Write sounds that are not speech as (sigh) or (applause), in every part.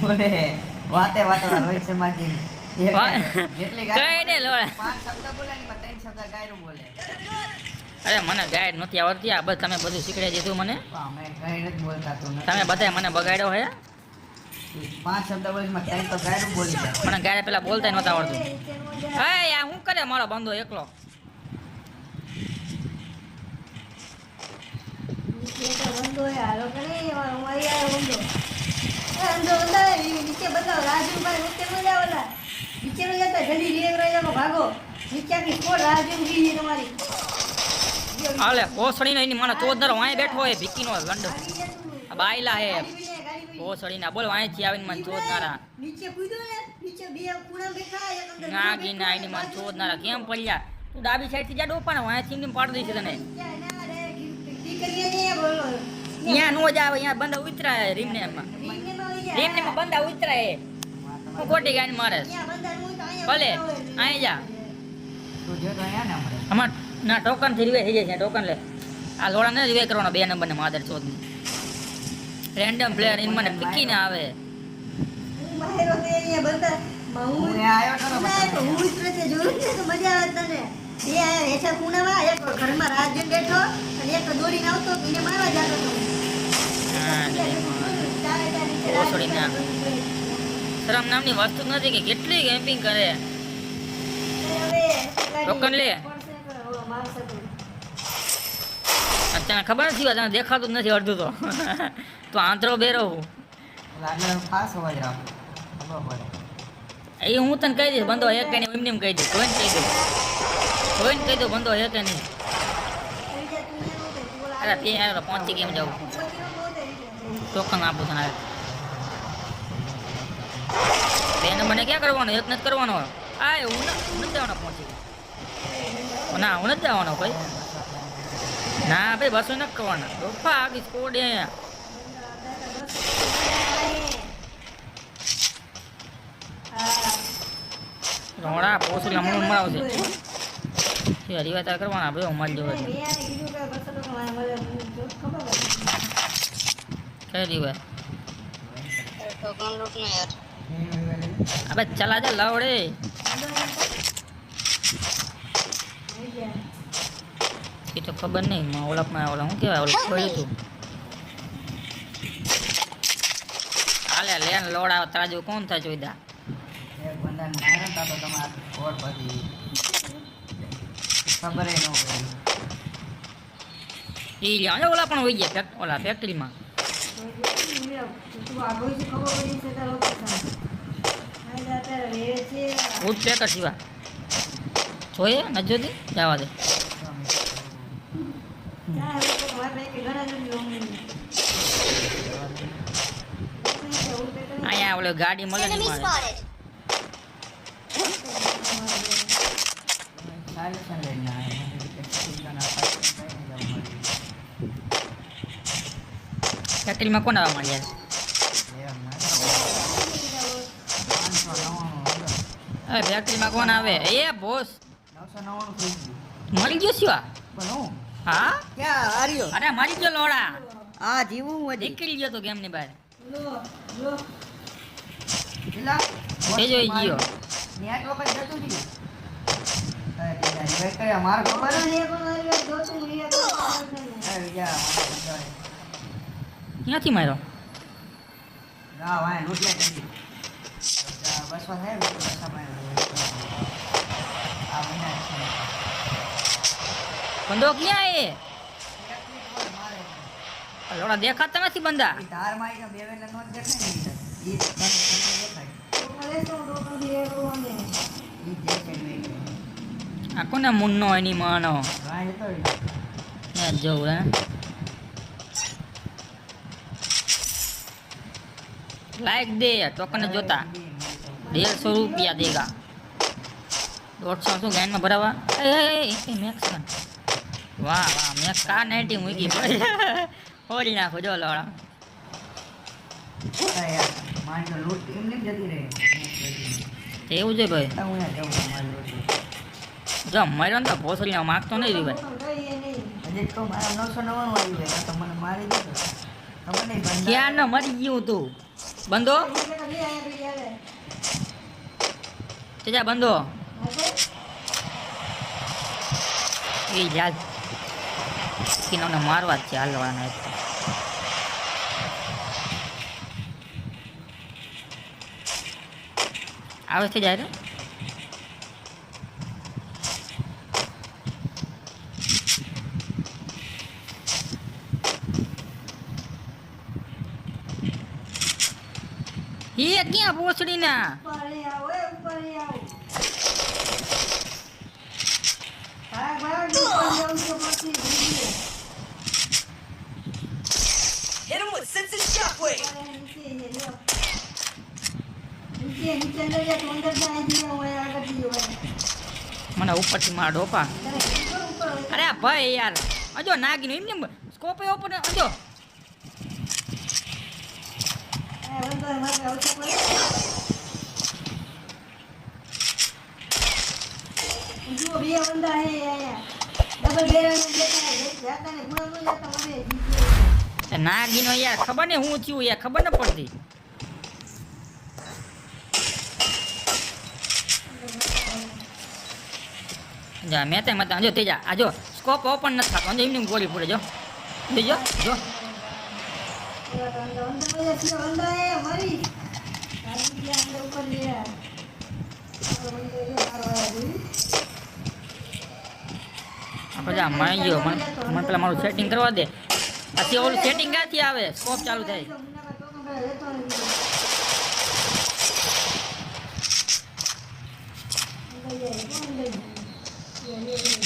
બોલે વાતે વાતે રોહિત શર્માજી અરે મને ગાઈડ નથી આવડતી. આ બસ તમે બધું શીખડી દીધું મને. તમે બધાય મને બગાડ્યો હે. પાંચ શબ્દ તો બોલી મને ગાય પેલા બોલતા નહોતા આવડતું. હે આ શું કરે મારો બંધો એકલો? ઓસળીનો એની મને ચોદનરો વાંય બેઠો હોય ભીકીનો ગંડ. બાયલા હે. ઓસળીના બોલ વાંયથી આવીને મને ચોદનારા નીચે કૂદ્યો ને નીચે બે ખૂણા બેઠા એક અંદર નાગીના એની મને ચોદનારા કેમ પડ્યા? તું ડાબી સાઈડથી જા ડોપાને વાંયથી એમને પાડી દઈશ તને. ત્યાં નો જ આવે ત્યાં બંદા ઉતરાય રીમને એમાં રીમને માં બંદા ઉતરાય. હું ખોટી ગાય મારે ભલે અહીં જા. તું જો તો અહીંયા ને હમણાં અમાર ના ટોકનથી રિવે થઈ જાય છે ટોકન લે. આ લોડા ને રિવે કરવાનો બે નંબર ને માદર ચોદ રેન્ડમ પ્લેયર ઇન મને હતો ને આવે તને? બે આયા હેઠા ખૂણામાં એક ઘરમાં રાત બેઠો અને એક દોડીને આવતો એને મારવા જતો હતો. હા, લે. ચારે ચાર નીચે ઓસડી ના. શરમ નામની વસ્તુ નથી કે કેટલી કેમ્પિંગ કરે. ટોકન લે. તને ખબર નથી તને દેખાતું જ નથી અડધું તો. (laughs) તો આંતરો બેરો હું. એ હું તને કહી દઈશ બંધો એક કે નહીં એમને એમ કહી દઈશ. જોઈને કહી દઉં. જોઈને કહી દઉં બંધો એક કે નહીં. અરે તે પહોંચી કેમ જાઉં ટોકન આપું તને બે નંબરને ક્યાં કરવાનો? એક નથી કરવાનો આ હું નથી જવાનો પહોંચી ના હું નથી જવાનો ભાઈ. ના ભાઈ, બસો નથી કરવાના. ડોફા આગી સ્કોડ. રોડા પોસલા હમણાં મરાવશે એ હરીવા કરવાના? ભાઈ હું મળી જવા કઈ રીવા અબે ચલા જા લવડે. એ તો ખબર નહીં માં ઓળખમાં ઓલા શું કહેવાય ઓલું ખોલ્યું હતું હાલે લેન લોડા તાજુ કોણ થાય જોઈદા એક બંદાને માર્યો ને તો તો તમારે ખબર પડી. ખબર ન પડી એ લ્યા ઓલા પણ હોઈ ગયા ઓલા ફેક્ટરીમાં ફૂડ પેકર સિવા જોઈએ ન જોતી જવા દે. અહીંયા ઓલો ગાડી મળે નહીં મારે છે ફેક્ટરીમાં કોણ આવવા મળ્યા? હવે ફેક્ટરીમાં કોણ આવે? એ, બોસ. મળી ગયો પણ હા? ક્યાં આર્યો અરે મારી ગયો લોડા આ જીવું હું નીકળી ગયો તો ગેમની બહાર. એ જોઈ ગયો. ક્યાંથી માર્યો? ના વાય લૂંટ્યા કરી બસો થાય ને બસો આ મહિના છે બંદો ક્યાં એ મારે આ લોડા દેખાતા નથી બંદા ઈ ધાર મારી તો બે વેલા નો જ દેખાય ને ઈ જ દેખાય ઈ જ દેખાય નહીં આ કોને મુન્નો એની માનો વાય તો ત્યાં જ જવું હે લાઈક દે ટોકન જોતા દેડસો રૂપિયા દેગા. દોઢસો શું ગાયનમાં ભરાવા? એ, મેક્સ. વાહ વાહ મેં કા નાઇન્ટી મૂકી હોળી નાખો જો લોડા એવું છે ભાઈ? જો માર્યો ને તો ભોસડીનો માગતો નહીં ભાઈ. ક્યાં ન મરી ગયું તું? બંધો? તેજા બંધો. એ યાદ. મારવા જ છે હાલવાના એક આવે છે જાય એ ક્યાં પોસડી ના ઉપર અહીં આવો, એ ઉપર અહીં આવો. ભાગ, ભાગ, ઉપર જવું છે પછી ભૂલીએ. Hit him with sense of shockwave. ઉપર અહીં નીચે છે, લ્યો. નીચે, નીચે અંદર જા, તો અંદર જા, અહીંથી જાઓ, અહીં આગળથી જાઓ, અહીં. મને ઉપરથી મારા ડોપા ઉપર, ઉપર. અરે ભાઈ યાર. અજો નાગીનો એમ ને સ્કોપ ઓપન અજો નાગીનો યાર ખબર ને હું થયું યાર ખબર ન પડતી. જા, મેં તે મતા જો તેજા આ જો સ્કોપ ઓપન નથી થતો અંજો એમની ગોળી પડે જો. જોજો જો મરી. ગયા જો જા મને પેલા મારું સેટિંગ કરવા દે. પછી ઓલું સેટિંગ ક્યાંથી આવે? સ્કોપ ચાલુ થાય તો તો પેલા લેતો નથી. અંદર જાય, કોણ અંદર જાય? લે,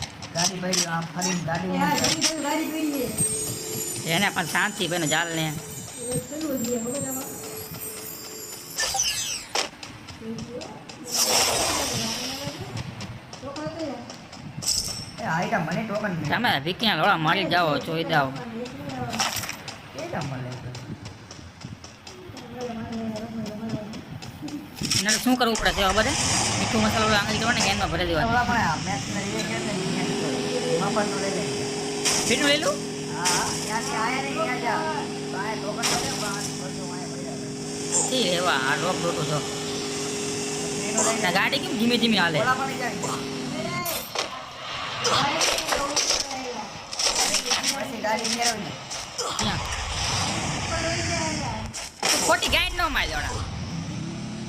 એને. ગાડી ભરી આમ ફરીને ગાડી પણ શાંતિ ભાઈ ચાલ ને મળે તમે વિકિયા લોળા મારી જાઓ જોઈ જાઓ. શું કરવું પડે છે? મીઠું મસાલો આંગળી કરવાનો ગેનમાં ભરી દેવાનું? ઓલા પણ આ મેચ ને એ કે છે ને એમાં પણ તો લઈ લે ફીટું લઈ લઉં હા ત્યાંથી આયા ને ત્યાં જા તો આયા ટોકન મળે પણ આ બધું આયા પડ્યા સી એવા આ રોક રોટો જો એનો લઈ ના ગાડી કેમ ધીમે ધીમે હાલે ઓલા પણ જાય પછી ગાડી મેળવી ક્યાં ખોટી ગાઈડ ન મારી દેવાના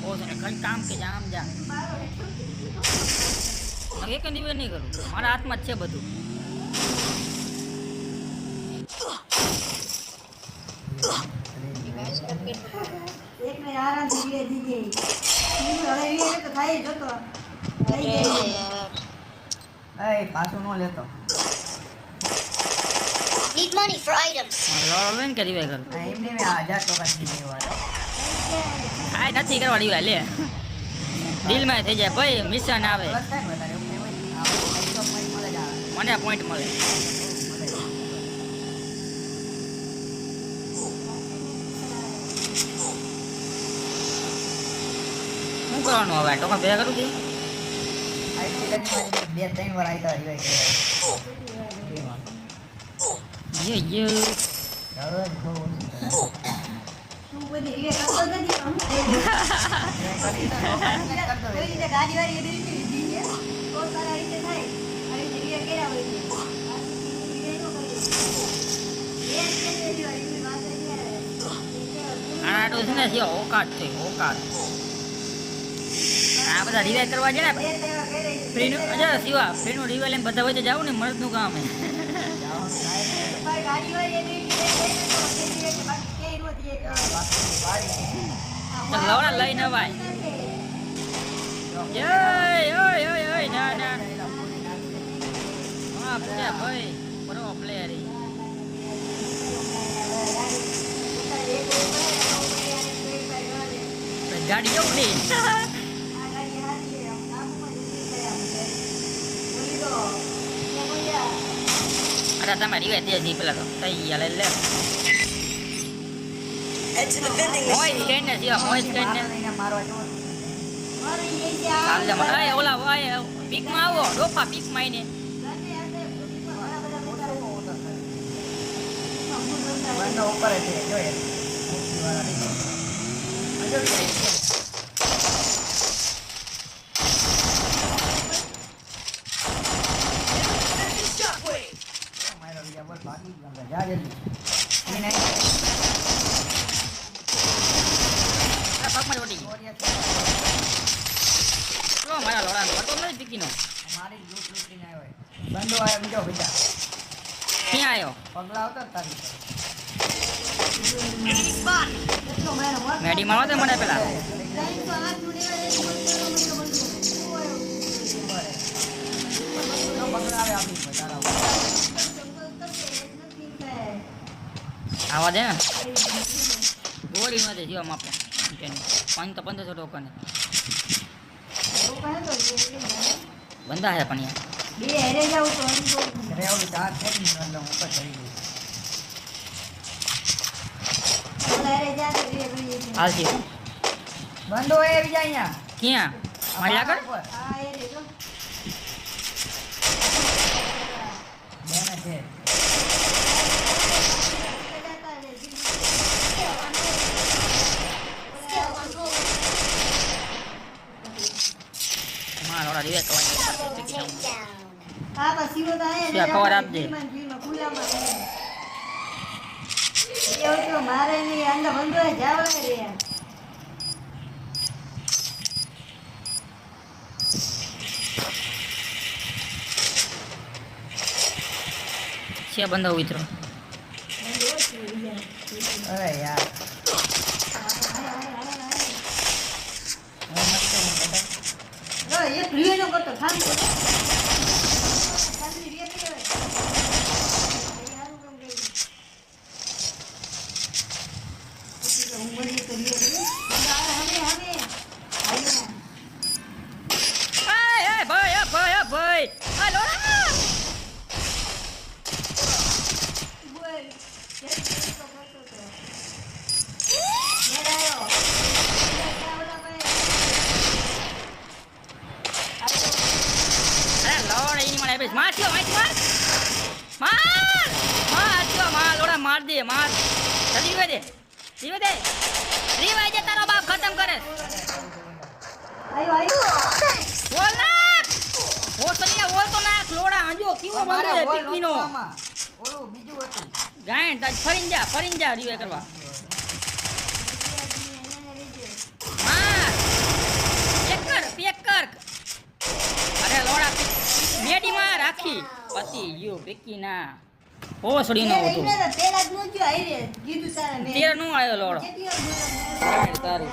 ઓ તને કઈ કામ કે જા આમ જા હવે એક દિવસ નહીં કરું મારા હાથમાં જ છે બધું એ પાછું ન લેતો. Need money for items. આ એમને મેં હજાર ટોકન દીધી વાળો. આ નથી કરવા રિવાય લે. દિલમાં થઈ જાય ભાઈ મિશન આવે બસ થાય ને વધારે એવું કંઈ હોય ને. આ બધું એકસો point મળે જ આવે. મને પોઈન્ટ મળે મળે જ. શું કરવાનું હવે ટોકન ભેગા કરું છું આ એક સેકન્ડમાં બે ત્રણ વાર આયતા revive કર્યા. એમાં. યે યે દરરોજ બહુ હોય છે. ન જ, ઓકાત આ બધા રિવાય કરવા છે ને. ફ્રીનું અચ્છા, શિવા ફ્રીનું રિવાય લઈને બધા વચ્ચે જાવ ને, મરદનું કામ જાય જાય લવડા લઈ નવાય યે ઓય ઓય ઓય, ના ના ગાડી એવડી નહીં અરે તમે રીવે તે જી પેલા તો થઈ ગયા લે લે Head to the vending મોય વટી ગઈ ચોરિયા છે. લો મારા લોડા વટો નથી પીકીનો મારી લૂટ લૂંટ આવ્યો. બંધો આવ્યો બીજો બીજા ક્યાં આવ્યો પગલા આવતા તારી મેડી મારો તો મને પેલા. આવે. આવા દે ને ગોળી નથી જીવા માપે પાંચ તો પંદરસો ટોકન. બંધા છે પણ યાર બે હેરે જાવ તો તો અરે ઓલું ચાર છે ને એટલે હું ઉપર ચડી જાય. હાલથી બંધો એ બીજા અહીંયા. ક્યાં? મારી આગળ? મારો ખબર આપજે. જીવમાં જીવમાં ખુલ્લામાં રહે. એવું તો મારે નહીં અંદર બંધો જાવડે રે યાર. છે બંધો મિત્રો. અરે યાર. હું બધા જો, એક રીએ નો કરતો ખાલી બોલો. ખાલી રીએ નહીં હોય. એ હારું કામ કર્યું. પછી તો હું બોલી તો રીએ કરી. હવે, હવે, હવે. હાલ્યો ના. એ ભાઈ એ ભાઈ એ ભાઈ આ લોડા બોલ. કેમ કરતો કરતો તો. ઘેર આવ્યો. ક્યાં ઓલા ભાઈ? આવ્યો. અરે લોડ એની મને આપીશ માર થયો માર માર માર માર થયો માર દે માર. જલ્દી દે. રીવે દે. રીવે દે તારો બાપ ખતમ કરે. આયો આયો બોલ નાખ ઓ સલિયા બોલ તો નાખ. લોડા હાંજો કેવો બોલ ટીકીનો. ઓલું બીજું હતું. ગાયણ તાજ ફરીન જા ફરીન જા રીવે કરવા. માર. પેક કર પેક કર. અરે લોડા મેડીમાં રાખી. પતિ ગયો પેકી ના ઓસડી નો હતો એને તો પેલા જ નહોતું આવ્યું. કીધું તારે મેં. તેર નો આવ્યો લોડો? તારું